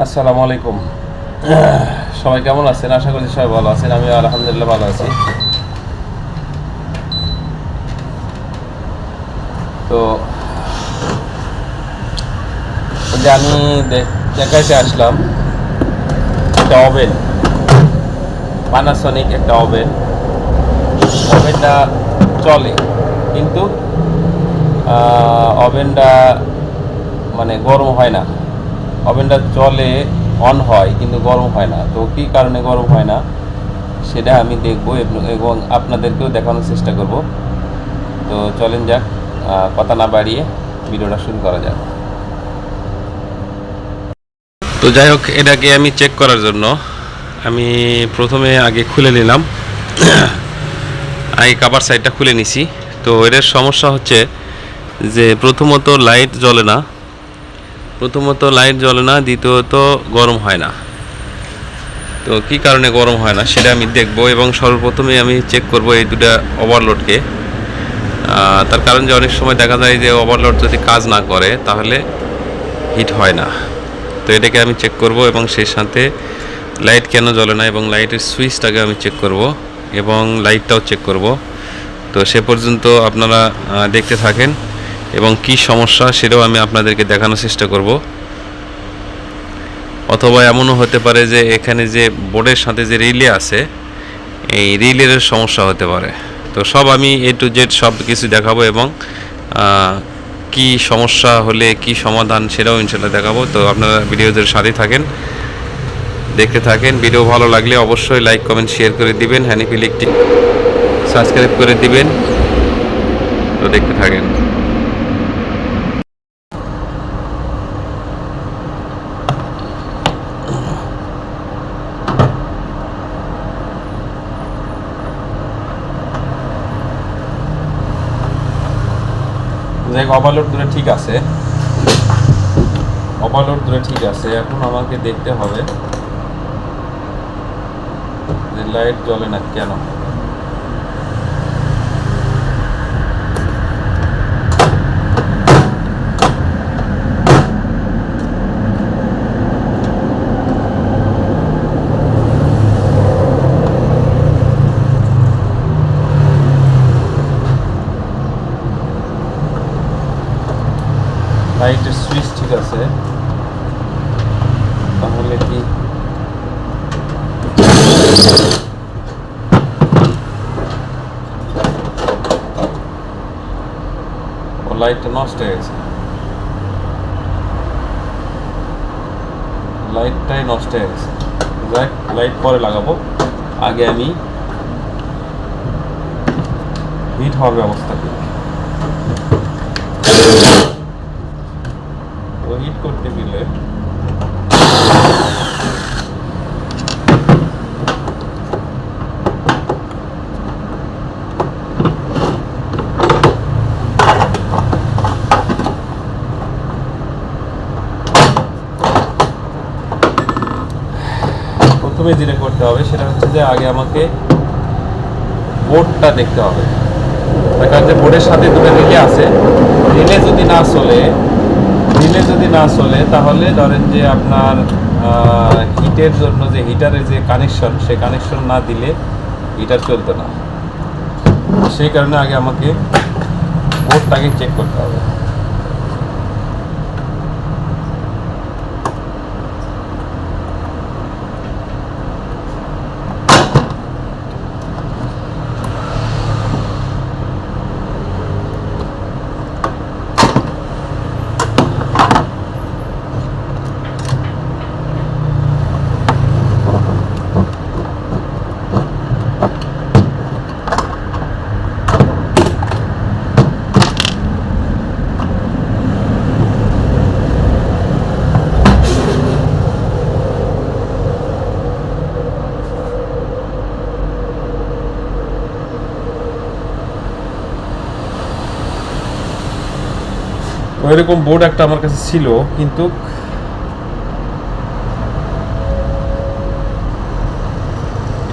আসসালামু আলাইকুম। সবাই কেমন আছেন? আশা করছি সবাই ভালো আছেন। আমি আলহামদুলিল্লাহ ভালো আছি। তো, যে আমি দেখ- দেখাইতে আসলাম একটা ওভেন। পানাসনিক একটা ওভেন। ওভেনটা চলে, কিন্তু ওভেনটা মানে গরম হয় না। ওভেনটা চলে অন হয়, কিন্তু গরম হয় না। তো কী কারণে গরম হয় না? সেটা আমি দেখব এবং- আপনাদেরকেও দেখানোর চেষ্টা করব। তো চলেন যাক কথা না বাড়িয়ে ভিডিওটা শুরু করা যাক। তো যাই হোক, এটাকে আমি চেক করার জন্য আমি প্রথমে আগে খুলে নিলাম। আগে কাবার সাইডটা খুলে নিছি। তো এটার সমস্যা হচ্ছে যে প্রথমত লাইট জ্বলে না। প্রথমত লাইট জ্বলে না, দ্বিতীয়ত গরম হয় না। তো কি কারণে গরম হয় না সেটা আমি দেখব এবং সর্বপ্রথমে আমি চেক করব এই দুটা ওভারলোডকে তার কারণ যে অনেক সময় দেখা যায় যে ওভারলোড যদি কাজ না করে, তাহলে হিট হয় না। তো এটাকে আমি চেক করব এবং সেই সাথে লাইট কেন জ্বলে না এবং লাইটের সুইচটাকে আমি চেক করব এবং লাইটটাও চেক করব। তো সে পর্যন্ত আপনারা দেখতে থাকেন। এবং কি সমস্যা সেটাও আমি আপনাদেরকে দেখানোর চেষ্টা করব। অথবা এমনও হতে পারে যে এখানে যে বোর্ডের সাথে যে রিলে আছে, এই রিলের সমস্যা হতে পারে। তো সব আমি এ টু জেড সব কিছু দেখাবো এবং কি সমস্যা হলে কি সমাধান সেটাও ইনশাল্লাহ দেখাবো। তো আপনারা ভিডিওদের সাথে থাকেন, দেখতে থাকেন। ভিডিও ভালো লাগলে অবশ্যই লাইক, কমেন্ট, শেয়ার করে দিবেন। হ্যানিফিল একটি সাবস্ক্রাইব করে দিবেন। তো দেখতে থাকেন। হোক ওভারলোড দূরে ঠিক আছে। ওভারলোড দূরে ঠিক আছে, এখন আমাকে দেখতে হবে যে লাইট জ্বলে না কেন লাইটের সুইচ ঠিক আছে তাহলে কি ও লাইটটা নষ্ট হয়ে গেছে। লাইটটাই নষ্ট হয়ে গেছে। লাইট পরে লাগাবো। আগে আমি হিট হওয়ার ব্যবস্থা করি। তো হিট করতে গেলে প্রথমে যেটা করতে হবে, সেটা হচ্ছে যে আগে আমাকে বোর্ডটা দেখতে হবে। কারণ যে বোর্ডের সাথে দুটো রিলে আছে, রিলে যদি না চলে, রিলে যদি না চলে, তাহলে ধরেন যে আপনার হিটের জন্য যে হিটারের যে কানেকশন সে কানেকশন না দিলে হিটার চলতো না। সেই কারণে আগে আমাকে বোর্ডটাকে চেক করতে হবে। এরকম বোর্ড একটা আমার কাছে ছিল, কিন্তু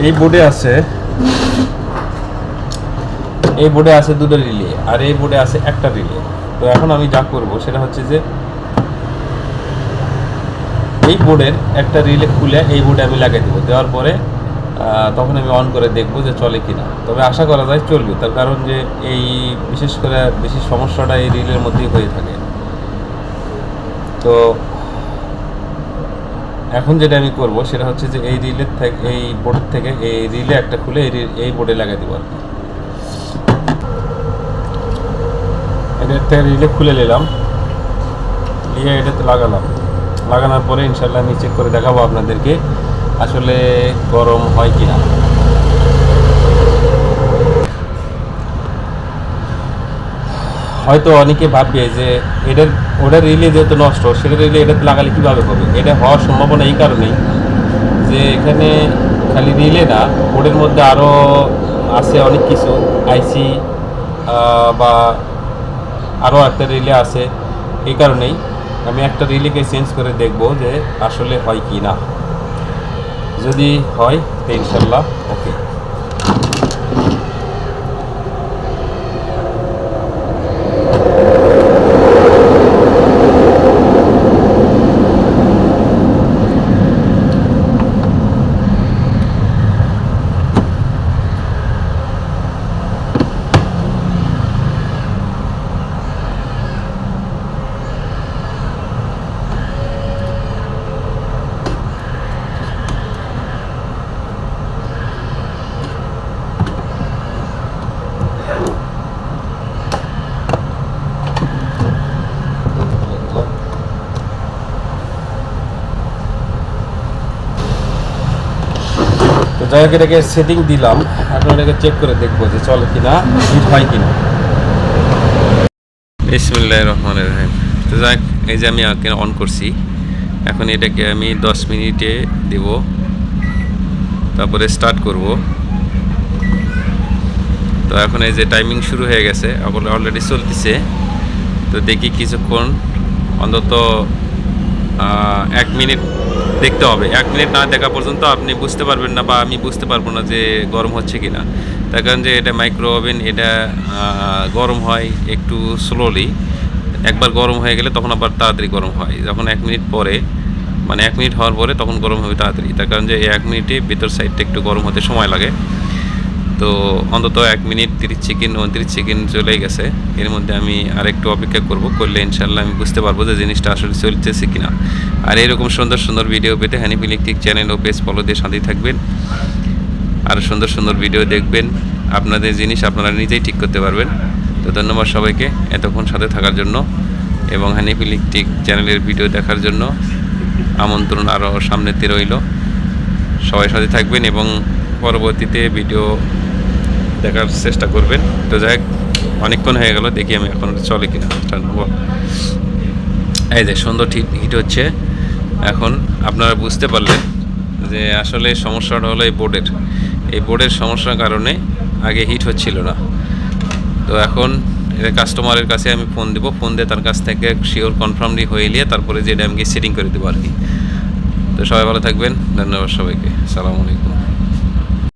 এই বোর্ডে আছে, এই বোর্ডে আছে দুটো রিলে আর এই বোর্ডে আছে একটা রিলে তো এখন আমি যা করব সেটা হচ্ছে যে, এই বোর্ডের একটা রিলে খুলে এই বোর্ডে আমি লাগিয়ে দেবো। দেওয়ার পরে তখন আমি অন করে দেখব যে চলে কিনা। তবে আশা করা যায় চলবে, তার কারণ যে এই বিশেষ করে বেশি সমস্যাটা এই রিলের মধ্যেই হয়ে থাকে। তো এখন যেটা আমি করব সেটা হচ্ছে যে এই রিলের থেকে, এই বোর্ড থেকে এই রিলে একটা খুলে এই এই বোর্ডে লাগিয়ে দেবো আর কি। এটা রিলে খুলে নিলাম। নিয়ে এটাতে লাগালাম। লাগানোর পরে ইনশাল্লাহ আমি চেক করে দেখাবো আপনাদেরকে আসলে গরম হয় কি না হয়তো অনেকে ভাববে যে এটার ওটার রিলে যেহেতু নষ্ট সেটা রিলে এটাতে লাগালে কীভাবে হবে? এটা হওয়ার সম্ভাবনা এই কারণেই যে এখানে খালি রিলে না বোর্ডের মধ্যে আরও আছে অনেক কিছু আইসি বা আরও একটা রিলে আছে এই কারণেই আমি একটা রিলেকে চেঞ্জ করে দেখব যে আসলে হয় কি না। যদি হয়, তো ইনশাল্লাহ ওকে তো যাই হোক এটাকে সেটিং দিলাম। এখন এটাকে চেক করে দেখব যে চলে কিনা, হিট হয় কিনা। বিসমিল্লাহ রহমান রহিম। তো যাক এই যে আমি আগে অন করছি, এখন এটাকে আমি দশ মিনিটে দেব। তারপরে স্টার্ট করব। তো এখন এই যে টাইমিং শুরু হয়ে গেছে অলরেডি চলতেছে। তো দেখি কিছুক্ষণ, অন্তত এক মিনিট দেখতে হবে। এক মিনিট না দেখা পর্যন্ত আপনি বুঝতে পারবেন না বা আমি বুঝতে পারব না যে গরম হচ্ছে কি না তার কারণ যে এটা মাইক্রো ওভেন এটা গরম হয় একটু স্লোলি একবার গরম হয়ে গেলে তখন আবার তাড়াতাড়ি গরম হয়। যখন এক মিনিট পরে মানে এক মিনিট হওয়ার পরে তখন গরম হবে তাড়াতাড়ি। তার কারণ যে এক মিনিটে ভিতর সাইডটা একটু গরম হতে সময় লাগে। তো অন্তত এক মিনিট তিরিশ সেকেন্ড, উনত্রিশ সেকেন্ড চলে গেছে। এর মধ্যে আমি আরেকটু অপেক্ষা করব, করলে ইনশাল্লাহ আমি বুঝতে পারব যে জিনিসটা আসলে চলতেছে কিনা। আর এরকম সুন্দর সুন্দর ভিডিও পেতে হানিফ ইলেকট্রিক চ্যানেল ও পেজ ফলো দিয়ে সাথেই থাকবেন। আর সুন্দর সুন্দর ভিডিও দেখবেন। আপনাদের জিনিস আপনারা নিজেই ঠিক করতে পারবেন। তো ধন্যবাদ সবাইকে এতক্ষণ সাথে থাকার জন্য এবং হানিফ ইলেকট্রিক চ্যানেলের ভিডিও দেখার জন্য। আমন্ত্রণ আরও সামনেতে রইল। সবাই সাথে থাকবেন এবং পরবর্তীতে ভিডিও দেখার চেষ্টা করবেন। তো যাই অনেকক্ষণ হয়ে গেল, দেখি আমি এখন চলে কিনা নেব এই যে সুন্দর হিট হিট হচ্ছে। এখন আপনারা বুঝতে পারলেন যে আসলে সমস্যাটা হলো এই বোর্ডের এই বোর্ডের সমস্যার কারণে আগে হিট হচ্ছিল না। তো এখন এটা কাস্টমারের কাছে আমি ফোন দেবো। ফোন দিয়ে তার কাছ থেকে শিওর কনফার্মলি হয়ে নিয়ে তারপরে যেটা আমি সেটিং করে দেবো আর কি। তো সবাই ভালো থাকবেন। ধন্যবাদ সবাইকে। সালামু আলাইকুম।